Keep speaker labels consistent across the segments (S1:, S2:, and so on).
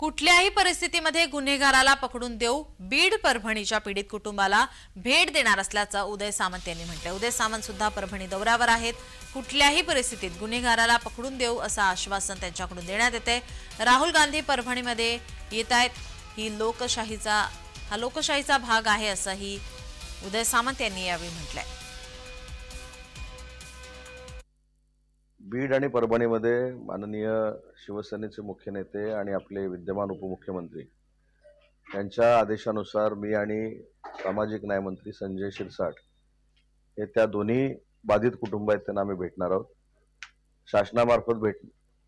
S1: कुठल्याही परिस्थितीमध्ये गुन्हेगाराला पकडून देऊ बीड परभणीच्या पीडित कुटुंबाला भेट देणार असल्याचं उदय सामंत यांनी म्हटलं. उदय सामंत सुद्धा परभणी दौऱ्यावर आहेत. कुठल्याही परिस्थितीत गुन्हेगाराला पकडून देऊ असं आश्वासन त्यांच्याकडून देण्यात येते राहुल गांधी परभणीमध्ये येत आहेत. ही लोकशाहीचा हा लोकशाहीचा भाग आहे असंही उदय सामंत यांनी यावेळी म्हटलंय.
S2: बीड आणि परभणीमध्ये माननीय शिवसेनेचे मुख्य नेते आणि आपले विद्यमान उपमुख्यमंत्री यांच्या आदेशानुसार मी आणि सामाजिक न्यायमंत्री संजय शिरसाट हे त्या दोन्ही बाधित कुटुंब आहेत त्यांना आम्ही भेटणार आहोत. शासनामार्फत भेट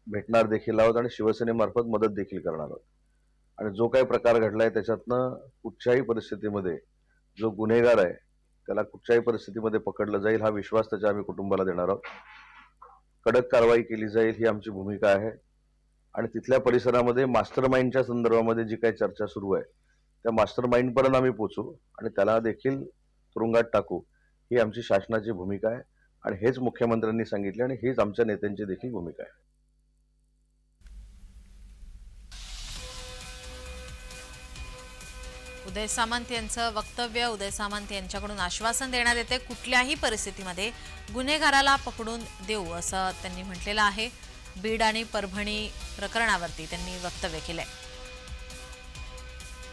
S2: भेटणार देखील आहोत आणि शिवसेनेमार्फत मदत देखील करणार आहोत. आणि जो काही प्रकार घडलाय त्याच्यातनं कुठच्याही परिस्थितीमध्ये जो गुन्हेगार आहे त्याला कुठच्याही परिस्थितीमध्ये पकडलं जाईल हा विश्वास त्याच्या आम्ही कुटुंबाला देणार आहोत. कडक कारवाई केली जाईल ही आमची भूमिका आहे. आणि तिथल्या परिसरामध्ये मास्टर माइंडच्या संदर्भामध्ये जी काही चर्चा सुरू आहे त्या मास्टर माइंडपर्यंत आम्ही पोचू आणि त्याला देखील तुरुंगात टाकू ही आमची शासनाची भूमिका आहे. आणि हेच मुख्यमंत्र्यांनी सांगितले आणि हीच आमच्या नेत्यांची देखील भूमिका आहे.
S1: उदय सामंत यांचं वक्तव्य उदय सामंत यांच्याकडून आश्वासन देण्यात येते. कुठल्याही परिस्थितीमध्ये गुन्हेगाराला पकडून देऊ असं त्यांनी म्हटलेलं आहे. बीड आणि परभणी प्रकरणावरती त्यांनी वक्तव्य केलंय.